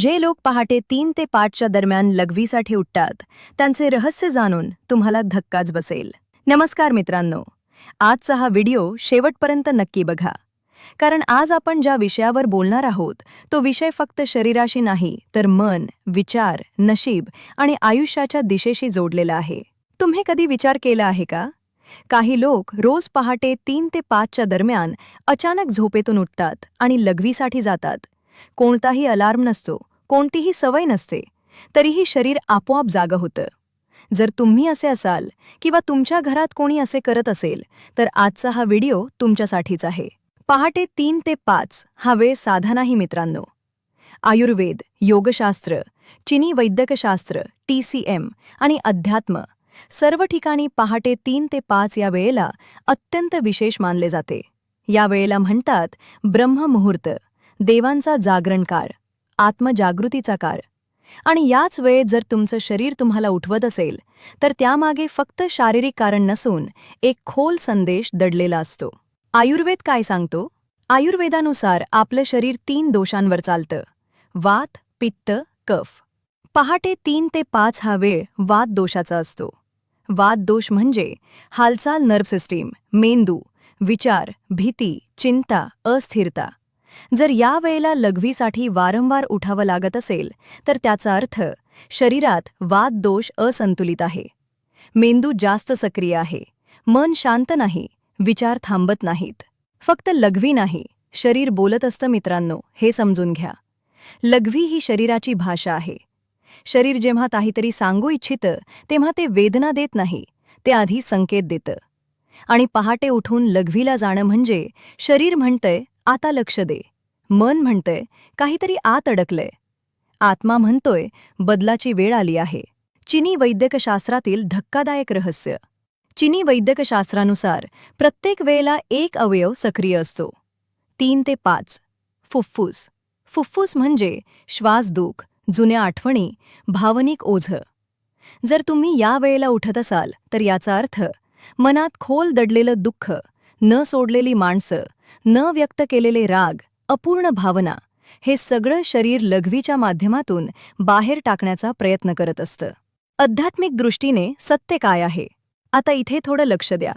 जे लोक पहाटे तीन ते पाचच्या दरम्यान लघवीसाठी उठतात त्यांचे रहस्य जाणून तुम्हाला धक्काच बसेल. नमस्कार मित्रांनो. आजचा हा व्हिडिओ शेवटपर्यंत नक्की बघा. कारण आज आपण ज्या विषयावर बोलणार आहोत तो विषय फक्त शरीराशी नाही तर मन विचार नशीब आणि आयुष्याच्या दिशेशी जोडलेला आहे. तुम्ही कधी विचार केला आहे का? काही लोक रोज पहाटे तीन ते पाचच्या दरम्यान अचानक झोपेतून उठतात आणि लघवीसाठी जातात. कोणताही अलार्म नसतो. कोणतीही सवय नसते तरीही शरीर आपोआप जागं होतं. जर तुम्ही असे असाल किंवा तुमच्या घरात कोणी असे करत असेल तर आजचा हा व्हिडिओ तुमच्यासाठीच आहे. पहाटे तीन ते पाच हा वेळ साधा नाही मित्रांनो. आयुर्वेद योगशास्त्र चिनी वैद्यकशास्त्र टी सी एम आणि अध्यात्म सर्व ठिकाणी पहाटे तीन ते पाच या वेळेला अत्यंत विशेष मानले जाते. या वेळेला म्हणतात ब्रह्ममुहूर्त देवांचा जागरणकार आत्मजागृतीचा कार आणि याच वेळेत जर तुमचं शरीर तुम्हाला उठवत असेल तर त्यामागे फक्त शारीरिक कारण नसून एक खोल संदेश दडलेला असतो. आयुर्वेद काय सांगतो? आयुर्वेदानुसार आपलं शरीर तीन दोषांवर चालतं. वात पित्त कफ. पहाटे तीन ते पाच हा वेळ वात दोषाचा असतो. वात दोष म्हणजे हालचाल नर्व सिस्टीम मेंदू विचार भीती चिंता अस्थिरता. जर या वेळेला लघवीसाठी वारंवार उठावं लागत असेल तर त्याचा अर्थ शरीरात वाद दोष असंतुलित आहे. मेंदू जास्त सक्रिय आहे. मन शांत नाही. विचार थांबत नाहीत. फक्त लघवी नाही. शरीर बोलत असतं मित्रांनो हे समजून घ्या. लघवी ही शरीराची भाषा आहे. शरीर जेव्हा काहीतरी सांगू इच्छितं तेव्हा ते वेदना देत नाही. ते आधी संकेत देतं. आणि पहाटे उठून लघवीला जाणं म्हणजे शरीर म्हणतंय आता लक्ष दे. मन म्हणतंय काहीतरी आत अडकलंय. आत्मा म्हणतोय बदलाची वेळ आली आहे. चिनी वैद्यकशास्त्रातील धक्कादायक रहस्य. चिनी वैद्यकशास्त्रानुसार प्रत्येक वेळेला एक अवयव सक्रिय असतो. तीन ते पाच. फुफ्फुस. फुफ्फुस म्हणजे श्वासदुःख जुन्या आठवणी भावनिक ओझं. जर तुम्ही या वेळेला उठत असाल तर याचा अर्थ मनात खोल दडलेलं दुःख न सोडलेली माणसं न व्यक्त केलेले राग अपूर्ण भावना हे सगळं शरीर लघवीच्या माध्यमातून बाहेर टाकण्याचा प्रयत्न करत असतं. आध्यात्मिक दृष्टीने सत्य काय आहे? आता इथे थोडं लक्ष द्या.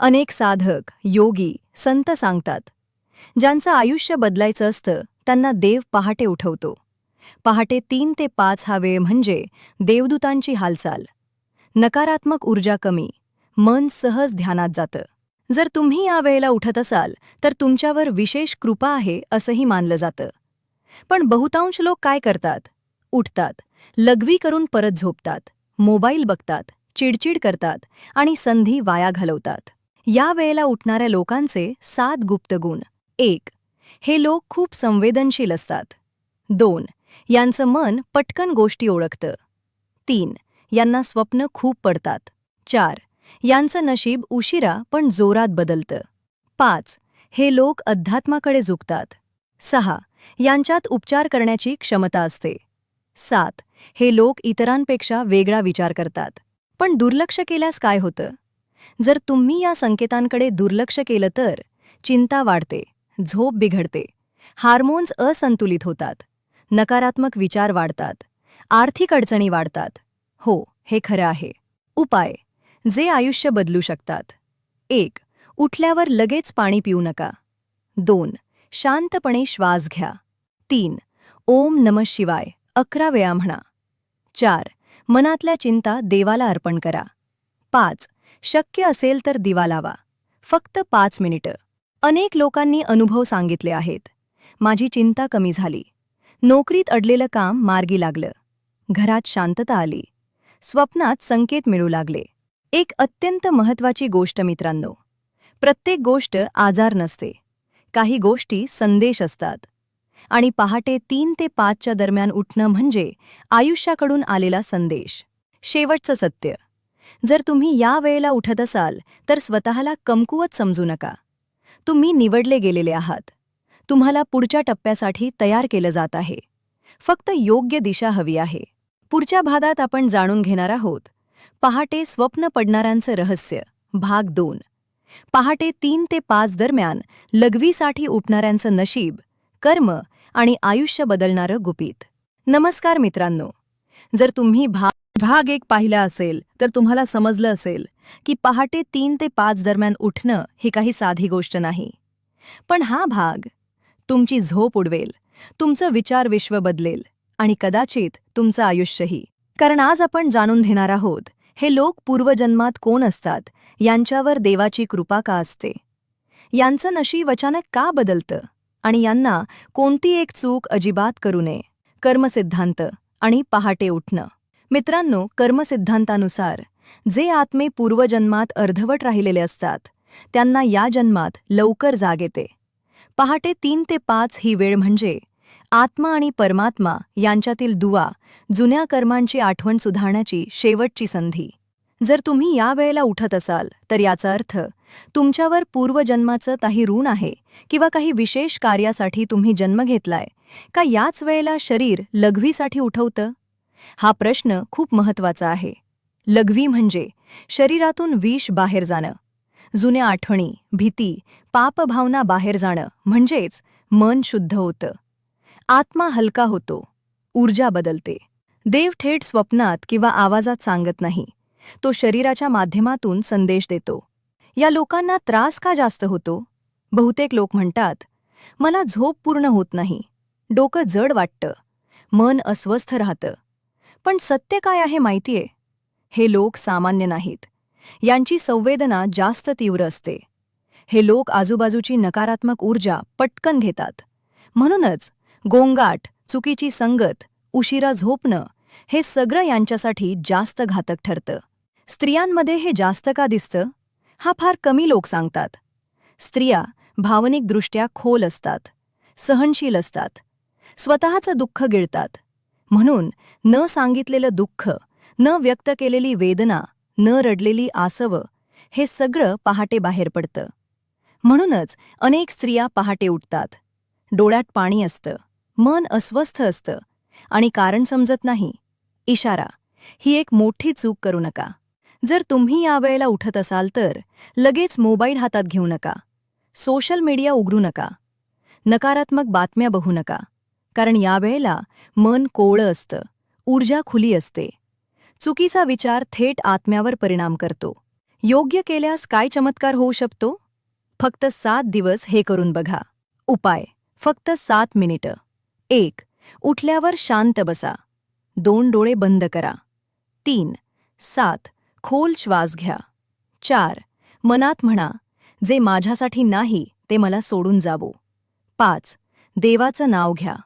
अनेक साधक योगी संत सांगतात ज्यांचं आयुष्य बदलायचं असतं त्यांना देव पहाटे उठवतो. पहाटे तीन ते पाच हा वेळ म्हणजे देवदूतांची हालचाल. नकारात्मक ऊर्जा कमी मन सहज ध्यानात जातं. जर तुम्ही या वेळेला उठत असाल तर तुमच्यावर विशेष कृपा आहे असंही मानलं जातं. पण बहुतांश लोक काय करतात? उठतात लघवी करून परत झोपतात मोबाईल बघतात चिडचिड करतात आणि संधी वाया घालवतात. या वेळेला उठणाऱ्या लोकांचे सात गुप्त गुण. एक हे लोक खूप संवेदनशील असतात. दोन यांचं मन पटकन गोष्टी ओळखतं. तीन यांना स्वप्न खूप पडतात. चार यांचं नशीब उशिरा पण जोरात बदलतं. पाच हे लोक अध्यात्माकडे झुकतात. सहा यांच्यात उपचार करण्याची क्षमता असते. सात हे लोक इतरांपेक्षा वेगळा विचार करतात. पण दुर्लक्ष केल्यास काय होतं? जर तुम्ही या संकेतांकडे दुर्लक्ष केलं तर चिंता वाढते झोप बिघडते हार्मोन्स असंतुलित होतात नकारात्मक विचार वाढतात आर्थिक अडचणी वाढतात. हो हे खरं आहे. उपाय जे आयुष्य बदलू शकतात. एक उठल्यावर लगेच पाणी पिऊ नका. दोन शांतपणे श्वास घ्या. तीन ओम नम शिवाय अकरा वेळा म्हणा. चार मनातल्या चिंता देवाला अर्पण करा. पाच शक्य असेल तर दिवा लावा. फक्त पाच मिनिटं. अनेक लोकांनी अनुभव सांगितले आहेत. माझी चिंता कमी झाली. नोकरीत अडलेलं काम मार्गी लागलं. घरात शांतता आली. स्वप्नात संकेत मिळू लागले. एक अत्यंत महत्वाची गोष्ट मित्रांनो. प्रत्येक गोष्ट आजार नसते. काही गोष्टी संदेश असतात. आणि पहाटे तीन ते पाचच्या दरम्यान उठणं म्हणजे आयुष्याकडून आलेला संदेश. शेवटचं सत्य. जर तुम्ही या वेळेला उठत असाल तर स्वतःला कमकुवत समजू नका. तुम्ही निवडले गेलेले आहात. तुम्हाला पुढच्या टप्प्यासाठी तयार केलं जात आहे. फक्त योग्य दिशा हवी आहे. पुढच्या भागात आपण जाणून घेणार आहोत पहाटे स्वप्न पडणाऱ्यांचं रहस्य. भाग दोन. पहाटे तीन ते पाच दरम्यान लघवीसाठी उठणाऱ्यांचं नशीब कर्म आणि आयुष्य बदलणारं गुपित. नमस्कार मित्रांनो. जर तुम्ही भाग भाग एक पाहिला असेल तर तुम्हाला समजलं असेल की पहाटे तीन ते पाच दरम्यान उठणं ही काही साधी गोष्ट नाही. पण हा भाग तुमची झोप उडवेल तुमचं विचार विश्व बदलेल आणि कदाचित तुमचं आयुष्यही. कारण आज आपण जाणून घेणार आहोत हे लोक पूर्वजन्मात कोण असतात यांच्यावर देवाची कृपा का असते? यांचं नशीब अचानक का बदलतं? आणि यांना कोणती एक चूक अजिबात करू नये? कर्मसिद्धांत आणि पहाटे उठणं. मित्रांनो कर्मसिद्धांतानुसार जे आत्मे पूर्वजन्मात अर्धवट राहिलेले असतात त्यांना या जन्मात लवकर जाग येते. पहाटे तीन ते पाच ही वेळ म्हणजे आत्मा आणि परमात्मा यांच्यातील दुवा जुन्या कर्मांची आठवण सुधारण्याची शेवटची संधी. जर तुम्ही या वेळेला उठत असाल तर याचा अर्थ तुमच्यावर पूर्वजन्माचं काही ऋण आहे किंवा काही विशेष कार्यासाठी तुम्ही जन्म घेतलाय का याच वेळेला शरीर लघवीसाठी उठवतं? हा प्रश्न खूप महत्त्वाचा आहे. लघवी म्हणजे शरीरातून विष बाहेर जाणं. जुन्या आठवणी भीती पापभावना बाहेर जाणं म्हणजेच मन शुद्ध होतं. आत्मा हलका होतो. ऊर्जा बदलते. देव थेट स्वप्नात किंवा आवाजात सांगत नाही. तो शरीराच्या माध्यमातून संदेश देतो. या लोकांना त्रास का जास्त होतो? बहुतेक लोक म्हणतात मला झोप पूर्ण होत नाही. डोकं जड वाटतं. मन अस्वस्थ राहतं. पण सत्य काय आहे माहितीये? हे लोक सामान्य नाहीत. यांची संवेदना जास्त तीव्र असते. हे लोक आजूबाजूची नकारात्मक ऊर्जा पटकन घेतात. म्हणूनच गोंगाट चुकीची संगत उशिरा झोपणं हे सगळं यांच्यासाठी जास्त घातक ठरतं. स्त्रियांमध्ये हे जास्त का दिसतं? हा फार कमी लोक सांगतात. स्त्रिया भावनिकदृष्ट्या खोल असतात सहनशील असतात स्वतःचं दुःख गिळतात. म्हणून न सांगितलेलं दुःख न व्यक्त केलेली वेदना न रडलेली आसवं हे सगळं पहाटे बाहेर पडतं. म्हणूनच अनेक स्त्रिया पहाटे उठतात. डोळ्यात पाणी असतं. मन अस्वस्थ असतं आणि कारण समजत नाही. इशारा ही एक मोठी चूक करू नका. जर तुम्ही या वेळेला उठत असाल तर लगेच मोबाईल हातात घेऊ नका. सोशल मीडिया उघडू नका. नकारात्मक बातम्या बघू नका. कारण यावेळेला मन कोवळं असतं ऊर्जा खुली असते. चुकीचा विचार थेट आत्म्यावर परिणाम करतो. योग्य केल्यास काय चमत्कार होऊ शकतो? फक्त सात दिवस हे करून बघा. उपाय फक्त सात मिनिटं. एक उठल्यावर शांत बसा. दोन डोळे बंद करा. तीन सात खोल श्वास घ्या. चार मनात म्हणा जे माझ्यासाठी नाही ते मला सोडून जावो. पाच देवाचं नाव घ्या.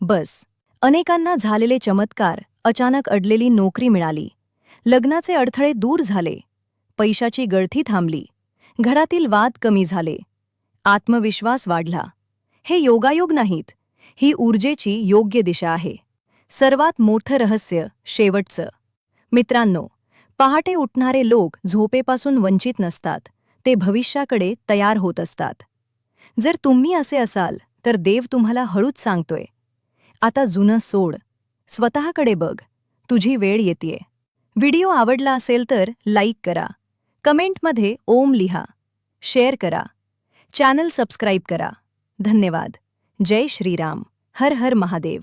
बस. अनेकांना झालेले चमत्कार अचानक अडलेली नोकरी मिळाली. लग्नाचे अडथळे दूर झाले. पैशाची गळथी थांबली. घरातील वाद कमी झाले. आत्मविश्वास वाढला. हे योगायोग नाहीत. ही ऊर्जेची योग्य दिशा आहे. सर्वात मोठं रहस्य शेवटचं. मित्रांनो पहाटे उठणारे लोक झोपेपासून वंचित नसतात ते भविष्याकडे तयार होत असतात. जर तुम्ही असे असाल तर देव तुम्हाला हळूच सांगतोय. आता जुनं सोड. स्वतःकडे बघ. तुझी वेळ येतेय. व्हिडिओ आवडला असेल तर लाईक करा. कमेंटमध्ये ओम लिहा. शेअर करा. चॅनल सबस्क्राईब करा. धन्यवाद. जय श्रीराम. हर हर महादेव।